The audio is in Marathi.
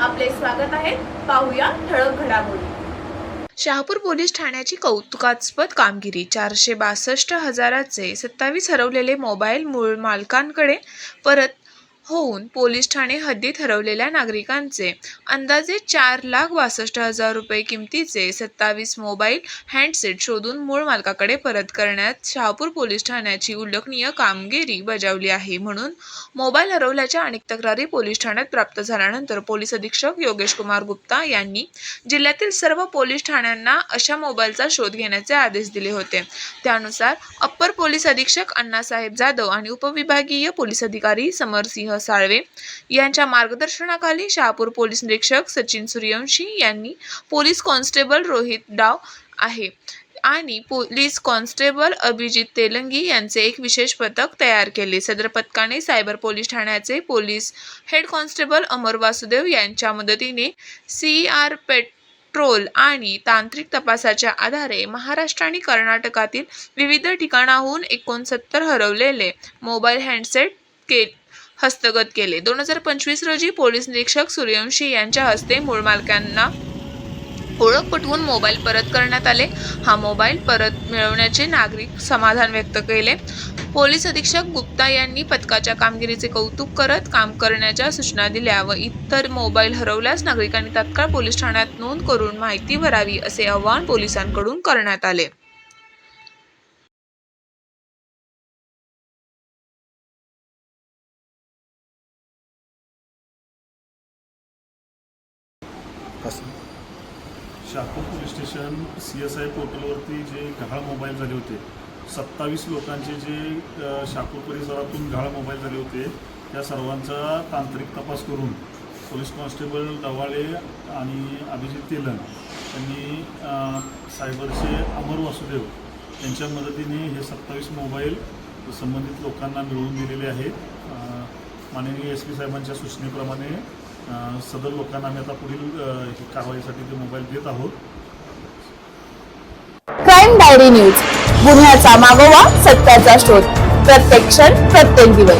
आपले स्वागत आहे. पाहूया ठळक घडामोडी. शहापूर पोलीस ठाण्याची कौतुकास्पद कामगिरी. चारशे बासष्ट हजाराचे सत्तावीस हरवलेले मोबाईल मूळ मालकांकडे परत होऊन पोलीस ठाणे हद्दीत हरवलेल्या नागरिकांचे अंदाजे चार लाख बासष्ट हजार रुपये किमतीचे सत्तावीस मोबाईल हँडसेट शोधून मूळ मालकाकडे परत करण्यात शहापूर पोलीस ठाण्याची उल्लेखनीय कामगिरी बजावली आहे. म्हणून मोबाईल हरवल्याच्या अनेक तक्रारी पोलीस ठाण्यात प्राप्त झाल्यानंतर पोलीस अधीक्षक योगेश कुमार गुप्ता यांनी जिल्ह्यातील सर्व पोलीस ठाण्यांना अशा मोबाईलचा शोध घेण्याचे आदेश दिले होते. त्यानुसार अप्पर पोलीस अधीक्षक अण्णासाहेब जाधव आणि उपविभागीय पोलीस अधिकारी समरसिंह साळवे यांच्या मार्गदर्शनाखाली शहापूर पोलीस निरीक्षक सचिन सूर्यवंशी यांनी पोलीस कॉन्स्टेबल रोहित डाव आहे आणि पोलीस कॉन्स्टेबल अभिजित तेलंगी यांचे एक विशेष पथक तयार केले. सदर पथकाने सायबर पोलीस ठाण्याचे police head constable Amar Vasudev यांच्या मदतीने सी आर पेट्रोल आणि तांत्रिक तपासाच्या आधारे महाराष्ट्र आणि कर्नाटकातील विविध ठिकाणाहून एकोणसत्तर हरवलेले मोबाईल हँडसेट के हस्तगत केले. दोन हजार पंचवीस रोजी पोलीस निरीक्षक सूर्यवंशी यांच्या हस्ते मूळ मालकांना ओळख पटवून मोबाईल परत करण्यात आले. हा मोबाईल परत मिळवण्याचे नागरिक समाधान व्यक्त केले. पोलीस अधीक्षक गुप्ता यांनी पथकाच्या कामगिरीचे कौतुक करत काम करण्याच्या सूचना दिल्या व इतर मोबाईल हरवल्यास नागरिकांनी तात्काळ पोलीस ठाण्यात नोंद करून माहिती भरावी असे आवाहन पोलिसांकडून करण्यात आले. Shahapur police station C S I पोर्टलवरती जे गहाळ मोबाईल झाले होते सत्तावीस लोकांचे जे अ, शहापूर परिसरातून गहाळ मोबाईल झाले होते त्या सर्वांचा तांत्रिक तपास करून पोलीस कॉन्स्टेबल डवाळे आणि अभिजित तेलन यांनी सायबरचे अमर वासुदेव यांच्या मदतीने हे सत्तावीस मोबाईल संबंधित लोकांना मिळवून दिलेले आहेत. माननीय एस पी साहेबांच्या सूचनेप्रमाणे सदर लोकांना आम्ही आता पुढील कारवाईसाठी ते मोबाईल देत आहोत. क्राईम डायरी न्यूज गुन्ह्याचा मागोवा सत्याचा शोध. प्रत्येक क्षण प्रत्येक दिवस.